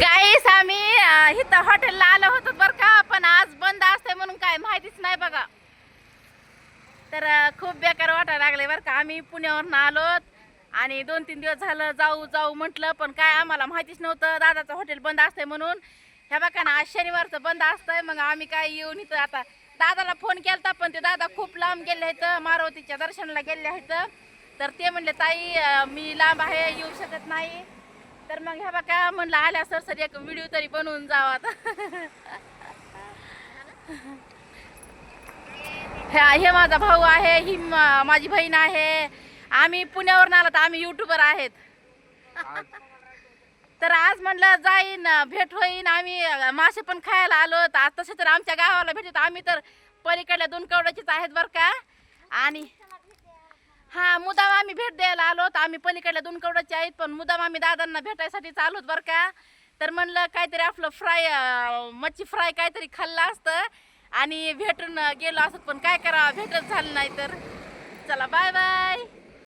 गाईस आम्ही इथं हॉटेलला आलो होतो बरं का पण आज बंद असतंय म्हणून काय माहितीच नाही बघा. तर खूप बेकार वाटायला लागले बरं का. आम्ही पुण्यावरून आलो आणि दोन तीन दिवस झालं जाऊ जाऊ म्हटलं पण काय आम्हाला माहितीच नव्हतं दादाचं हॉटेल बंद असतंय म्हणून. ह्या बघा ना आज शनिवारचं बंद असतंय मग आम्ही काय येऊन इथं आता दादाला फोन केलता पण ते दादा खूप लांब गेले आहेत मारुतीच्या दर्शनाला गेले आहेत तर ते म्हणले ताई मी लांब आहे येऊ शकत नाही. तर मग ह्या बघा म्हणलं आल्या सर सर एक व्हिडिओ तरी बनवून जावा आता. हे माझा भाऊ आहे ही माझी बहीण आहे. आम्ही पुण्यावरून आलो तर आम्ही युट्यूबर आहेत. तर आज म्हणलं जाईन भेट होईन. आम्ही मासे पण खायला आलो. तर आज तसे तर आमच्या गावाला भेटत आम्ही तर पलीकडल्या दोन कवड्याचीच आहेत बरं का. आणि हा मुदाम आम्ही भेट द्यायला आलो तर आम्ही पलीकडल्या दोन कवडाचे आहेत पण मुदाम आम्ही दादांना भेटायसाठी चालूत बरं का. तर म्हणलं काहीतरी आपलं फ्राय मच्छी फ्राय काहीतरी खाल्लं असतं आणि भेटून गेलो असत पण काय करावं भेटत झालं नाही तर. चला बाय बाय